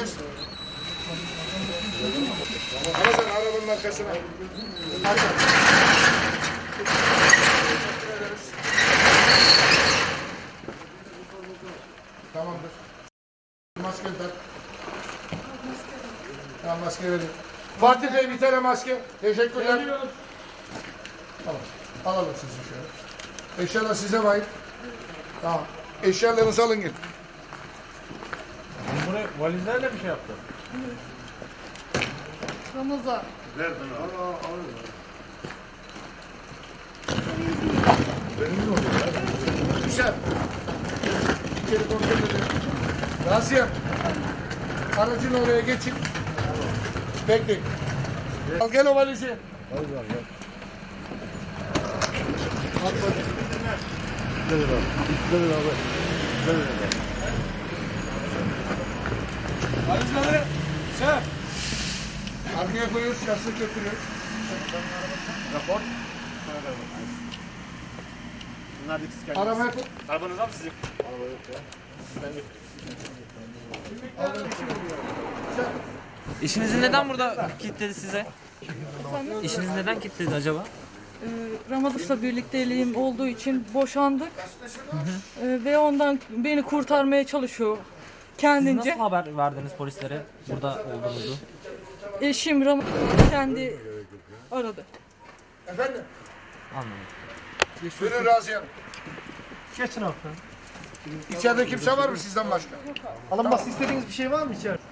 kız. Ramazan arabanın arkasına. Tamamdır. Maskeni tak. Tamam maske verin. Fatih Bey bir tane maske. Teşekkürler. Tamam. Alalım sizi şöyle. Eşyalar size ait. Tamam. Eşyalarınızı alın git. Buraya valizlerle bir şey yaptı. Ramazan. Güzel. İçeri kontrol edelim. Raziye. Aracın oraya geçin. Bekleyin. Al gel o valizi. At bakayım. Valizleri Arkaya koyuyoruz, yastık götürüyoruz. Rapor. Bunlar da siz kendiniz. Arama yapın. Arabanız var mı sizin? İşinizi neden burada kilitledi size? İşiniz neden kilitledi acaba? Ee, Ramazan'la birlikteliğim olduğu için boşandık. Ee, ve ondan beni kurtarmaya çalışıyor Siz kendince. nasıl haber verdiniz polislere burada olduğunuzu? eşim Ramazan kendi aradı. Efendim? Anladım. Buyurun razı yapın. Geçin hafta. İçeride kimse var mı sizden başka? Alınması istediğiniz bir şey var mı içeride?